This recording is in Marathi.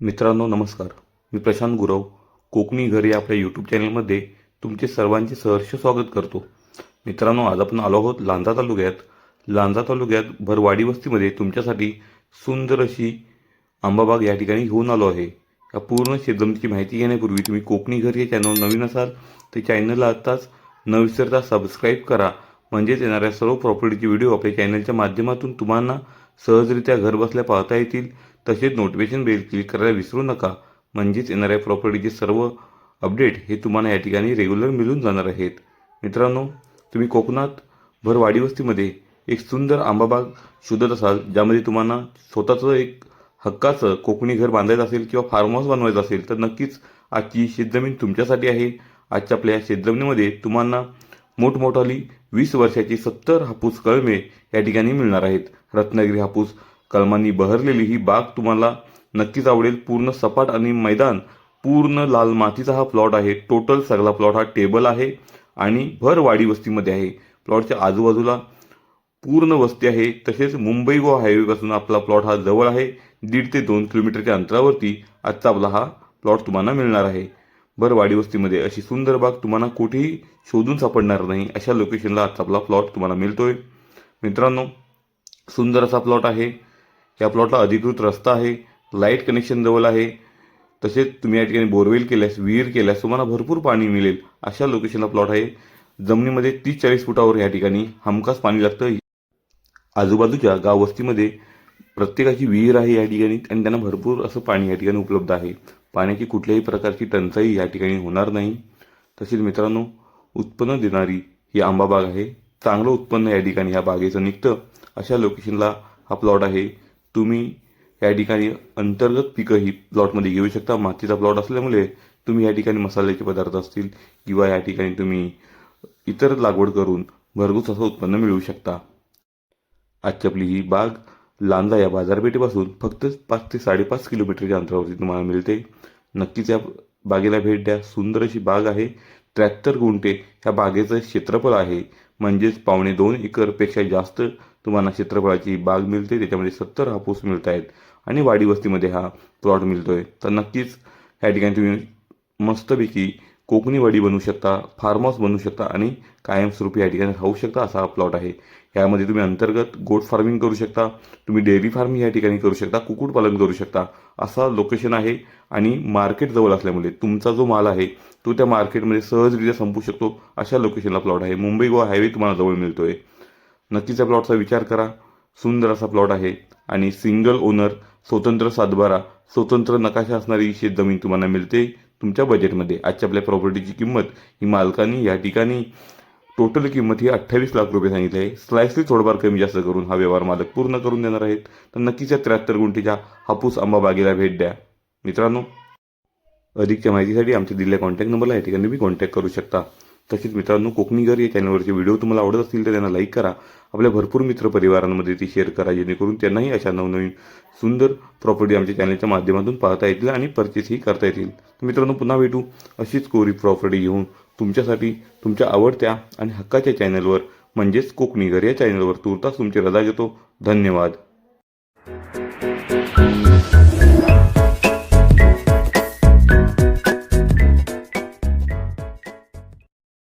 मित्रांनो नमस्कार. मी प्रशांत गुरव कोकणी घर या आपल्या यूट्यूब चॅनलमध्ये तुमचे सर्वांचे सहर्ष स्वागत करतो. मित्रांनो आज आपण आलो आहोत लांजा तालुक्यात. लांजा तालुक्यात भरवाडी वस्तीमध्ये तुमच्यासाठी सुंदर अशी आंबाबाग या ठिकाणी घेऊन आलो आहे. या पूर्ण शेतजमिनीची माहिती घेण्यापूर्वी तुम्ही कोकणी घर हे चॅनल नवीन असाल तर चॅनलला आत्ताच न विसरता सबस्क्राईब करा. म्हणजेच येणाऱ्या सर्व प्रॉपर्टीचे व्हिडिओ आपल्या चॅनलच्या माध्यमातून तुम्हाला सहजरित्या घर बसल्या पाहता येतील. तसेच नोटिफिकेशन बेल क्लिक करायला विसरू नका. म्हणजेच येणाऱ्या प्रॉपर्टीचे सर्व अपडेट हे तुम्हाला या ठिकाणी रेग्युलर मिळून जाणार आहेत. मित्रांनो तुम्ही कोकणात भर वस्तीमध्ये एक सुंदर आंबाबाग शोधत असाल ज्यामध्ये तुम्हाला स्वतःचं एक हक्काचं कोकणी घर बांधायचं असेल किंवा फार्म हाऊस बनवायचं असेल तर नक्कीच आजची शेतजमीन तुमच्यासाठी आहे. आजच्या आपल्या या शेतजमिनीमध्ये तुम्हाला मोठमोठाली वीस वर्षाची सत्तर हापूस कळमे या ठिकाणी मिळणार आहेत. रत्नागिरी हापूस कलमांनी बहरलेली ही बाग तुम्हाला नक्कीच आवडेल. पूर्ण सपाट आणि मैदान पूर्ण लाल मातीचा हा प्लॉट आहे. टोटल सगळा प्लॉट हा टेबल आहे आणि भर वाडी वस्तीमध्ये आहे. प्लॉटच्या आजूबाजूला पूर्ण वस्ती आहे. तसेच मुंबई गोवा हायवेपासून आपला प्लॉट हा जवळ आहे. दीड ते दोन किलोमीटरच्या अंतरावरती आजचा आपला हा प्लॉट तुम्हाला मिळणार आहे. भर वाडी वस्तीमध्ये अशी सुंदर बाग तुम्हाला कुठेही शोधून सापडणार नाही. अशा लोकेशनला आजचा आपला प्लॉट तुम्हाला मिळतोय. मित्रांनो सुंदर असा प्लॉट आहे. या प्लॉटला अधिकृत रस्ता आहे लाइट कनेक्शन जवळ आहे. तसेच तुम्ही या ठिकाणी बोरवेल केल्यास विहीर केल्यास तुम्हाला भरपूर पाणी मिळेल अशा लोकेशनला प्लॉट आहे. जमिनीमध्ये तीस चाळीस फुटावर या ठिकाणी हमखास पाणी लागतं. आजूबाजूच्या गाव वस्तीमध्ये प्रत्येकाची विहीर आहे या ठिकाणी आणि त्यांना भरपूर असं पाणी या ठिकाणी उपलब्ध आहे. पाण्याची कुठल्याही प्रकारची टंचाई या ठिकाणी होणार नाही. तसेच मित्रांनो उत्पन्न देणारी ही आंबा बाग आहे. चांगलं उत्पन्न या ठिकाणी ह्या बागेचं निघतं. अशा लोकेशनला हा प्लॉट आहे. तुम्ही या ठिकाणी अंतर्गत पिकं ही प्लॉटमध्ये घेऊ शकता. मातीचा प्लॉट असल्यामुळे तुम्ही या ठिकाणी मसाल्याचे पदार्थ असतील किंवा या ठिकाणी तुम्ही इतर लागवड करून भरघूस असं उत्पन्न मिळवू शकता. आजची आपली ही बाग लांजा या बाजारपेठेपासून फक्त पाच ते साडेपाच किलोमीटरच्या अंतरावरती तुम्हाला मिळते. नक्कीच या बागेला भेट द्या. सुंदर अशी बाग आहे. त्र्याहत्तर गुंठे ह्या बागेचं क्षेत्रफळ आहे. म्हणजेच पावणे दोन एकरपेक्षा जास्त तुम्हाला क्षेत्रफळाची बाग मिळते त्याच्यामध्ये सत्तर हापूस मिळत आहेत आणि वाडी वस्तीमध्ये हा प्लॉट मिळतो आहे तर नक्कीच ह्या ठिकाणी तुम्ही मस्तपैकी कोकणी वाडी बनवू शकता फार्म हाऊस बनवू शकता आणि कायमस्वरूपी या ठिकाणी राहू शकता असा हा प्लॉट आहे. यामध्ये तुम्ही अंतर्गत गोट फार्मिंग करू शकता तुम्ही डेअरी फार्मिंग या ठिकाणी करू शकता कुक्कुटपालन करू शकता असा लोकेशन आहे आणि मार्केट जवळ असल्यामुळे तुमचा जो माल आहे तो त्या मार्केटमध्ये सहजरित्या संपू शकतो अशा लोकेशनला प्लॉट आहे. मुंबई गोवा हायवे तुम्हाला जवळ मिळतो आहे नक्कीच या प्लॉटचा विचार करा. सुंदर असा प्लॉट आहे आणि सिंगल ओनर स्वतंत्र सातबारा स्वतंत्र नकाशा असणारी शेत जमीन तुम्हाला मिळते तुमच्या बजेटमध्ये आजच्या आपल्या प्रॉपर्टीची किंमत ही मालकानी या ठिकाणी टोटल किंमत ही अठ्ठावीस लाख रुपये सांगितली आहे. स्लाइसली थोडंफार कमी जास्त करून हा व्यवहार मालक पूर्ण करून देणार आहेत. तर नक्कीच या त्र्याहत्तर गुंठीच्या हापूस आंबा बागेला भेट द्या. मित्रांनो अधिकच्या माहितीसाठी आमच्या दिलेल्या कॉन्टॅक्ट नंबरला या ठिकाणी तुम्ही कॉन्टॅक्ट करू शकता. तसेच मित्रांनो कोकणी घर या चॅनलवरचे व्हिडिओ तुम्हाला आवडत असतील तर त्यांना लाईक करा. आपल्या भरपूर मित्र परिवारांमध्ये ती शेअर करा जेणेकरून त्यांनाही अशा नवनवीन सुंदर प्रॉपर्टी आमच्या चॅनलच्या माध्यमातून पाहता येतील आणि परचेसही करता येतील. मित्रांनो पुन्हा भेटू. अशीच कोरी प्रॉपर्टी घेऊन तुमच्यासाठी तुमच्या आवडत्या आणि हक्काच्या चॅनलवर म्हणजेच कोकणी घर या चॅनलवर तुर्तास तुमची रजा घेतो. धन्यवाद.